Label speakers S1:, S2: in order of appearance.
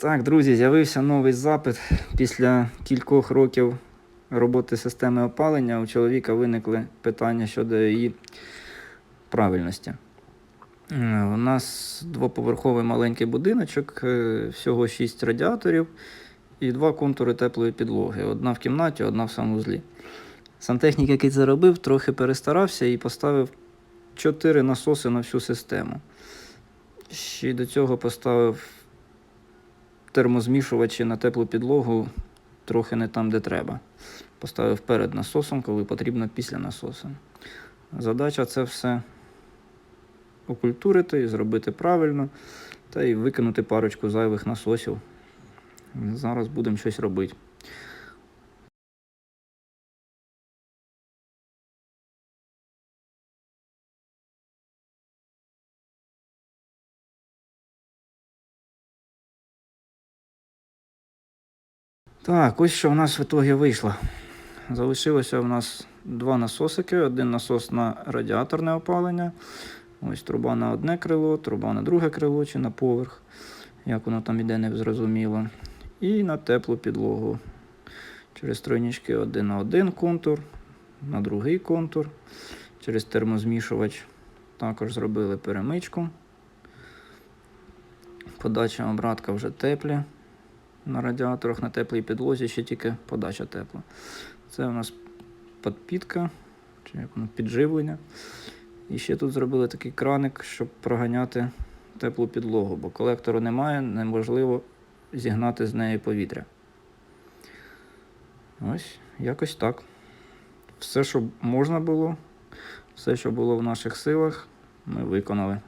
S1: Так, друзі, з'явився новий запит. Після кількох років роботи системи опалення у чоловіка виникли питання щодо її правильності. Е, У нас двоповерховий маленький будиночок, е, всього 6 радіаторів і два контури теплої підлоги. Одна в кімнаті, одна в санузлі. Сантехнік, який це робив, трохи перестарався і поставив 4 насоси на всю систему. Ще й до цього поставив термозмішувачі на теплу підлогу трохи не там, де треба. Поставив перед насосом, коли потрібно після насосу. Задача це все окультурити і зробити правильно, та й викинути парочку зайвих насосів. Зараз будемо щось робити. Так, ось що в нас в ітогі вийшло. Залишилося в нас два насосики. Один насос на радіаторне опалення. Ось труба на одне крило, труба на друге крило чи на поверх. Як воно там іде, не зрозуміло. І на теплу підлогу. Через тройнички один на один контур, на другий контур. Через термозмішувач також зробили перемичку. Подача обратка вже теплі на радіаторах на теплій підлозі ще тільки подача тепла. Це у нас підпітка, чи як воно, підживлення. І ще тут зробили такий краник, щоб проганяти теплу підлогу, бо колектору немає, неможливо зігнати з неї повітря. Ось, якось так. Все, що можна було, все, що було в наших силах, ми виконали.